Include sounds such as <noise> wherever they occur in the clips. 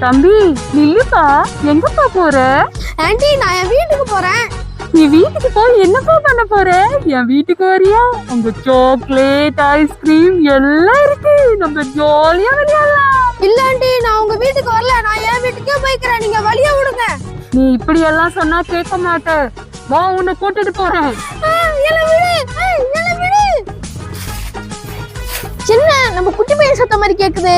தம்பி நில்லுப்பா. எங்கப்பா போற? ஆன்ட்டி நான் என் வீட்டுக்கு போறேன். நீ வீட்டுக்கு போய் என்னப்பா பண்ண போற? என் வீட்டுக்கு வரியா? அங்க சாக்லேட் ஐஸ்கிரீம் எல்லாம் இருக்கு. நம்ம ஜாலியா விளையாடலாம். இல்ல ஆன்ட்டி நான் உங்க வீட்டுக்கு வரல. நான் என் வீட்டுக்கே போய்க்கிறேன். நீங்க வழியா விடுங்க. நீ இப்படி எல்லாம் சொன்னா கேட்க மாட்ட வா உன்னை கூட்டிட்டு போறேன். என்ன? நம்ம குட்டி பையன் சத்தம் மாதிரி கேக்குது.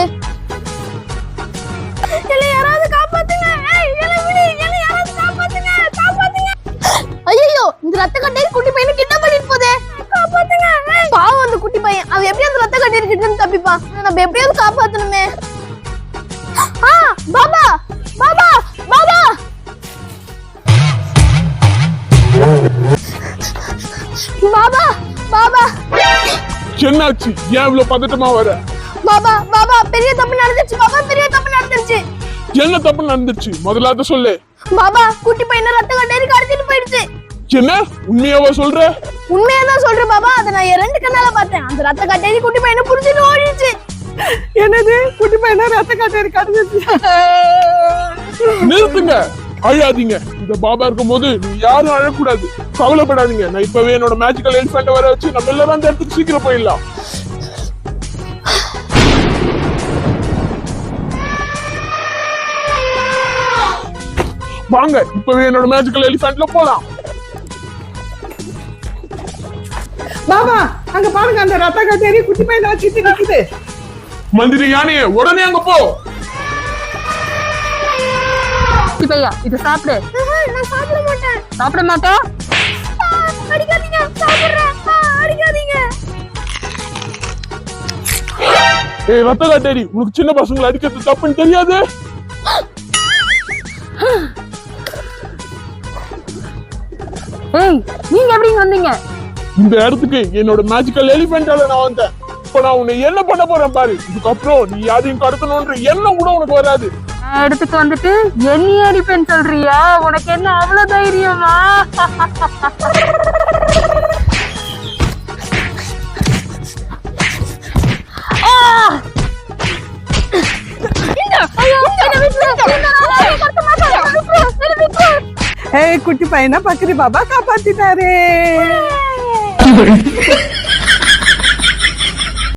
ரத்த கட்டையில் குட்டி பையனை கிட்ட பண்ணிட்டு போதே. காப்பாத்துங்க. பாவம் அந்த குட்டி பையன். அவன் எப்படியாவது அந்த ரத்த கட்டையில் கிட்ட தப்பிப்பான். நம்ம எப்படியாவது காப்பாத்தணுமே. ஆ பாபா பாபா பாபா. பாபா பாபா. என்னாச்சு? ஏன் இவ்வளவு பதட்டமா வர? பாபா பாபா பெரிய தப்பு நடந்துச்சு பாபா பெரிய தப்பு நடந்துச்சு என்ன தப்பு நடந்துச்சு முதல்ல அதை சொல்லு. பாபா குட்டி பையனை ரத்த கட்டேரி கடத்திட்டு போயிடுச்சு. என்ன? உண்மையாவா சொல்ற? உண்மையா தான் சொல்றேன் பாபா அதை நான் என் ரெண்டு கண்ணால பார்த்தேன். அந்த ரத்த கட்டேரி குட்டி பையனை புடிச்சிட்டு ஓடிடுச்சு. என்னது? குட்டி பையனா? ரத்த காட்டேரி கடந்துச்சு நிறுத்துங்க. அழாதீங்க இந்த பாபா இருக்கும்போது நீ யாரும் அழக்கூடாது. கவலைப்படாதீங்க. நான் இப்பவே என்னோட மேஜிக்கல் எலிஃபென்ட் வர வச்சு நம்ம எல்லாரும் அந்த இடத்துக்கு சீக்கிரம் போயிடலாம். வாங்க இப்பவே என்னோட மேஜிக்கல் எலிஃபென்ட்ல போலாம். பாபா அங்க பாருங்க அந்த ரத்த காட்டேரி குட்டி பையனை வச்சுட்டு நிக்குது. மந்திரி யானையே உடனே அங்க போ. குட்டி பையா இதை சாப்பிடு. நான் சாப்பிட மாட்டேன். சாப்பிட மாட்டா? அடிக்காதீங்க சாப்பிடுறேன். ஆ, அடிக்காதீங்க. ஏய் ரத்த காட்டேரி உனக்கு சின்ன பசங்களை அடிக்கிறது தப்புன்னு தெரியாது? ஏய் நீங்க எப்படி வந்தீங்க? இந்த இடத்துக்கு என்னோட மேஜிக்கல் எலிஃபென்டால நான் வந்தேன். இப்ப நான் உன்னை என்ன பண்ண போறேன் பாரு? இதுக்கப்புறம் நீ யாரையும் கடத்தணும்ன்ற எண்ணம் கூட உனக்கு வராது. இடத்துக்கு வந்துட்டு எண்ணி அடிப்பேன்னு சொல்றியா? உனக்கு என்ன அவ்வளவு தைரியமா? என்னை. என்னை என்னை. ஏய் குட்டி பையனை பக்கரி பாபா காப்பாத்திட்டாரு. cabrón. <laughs>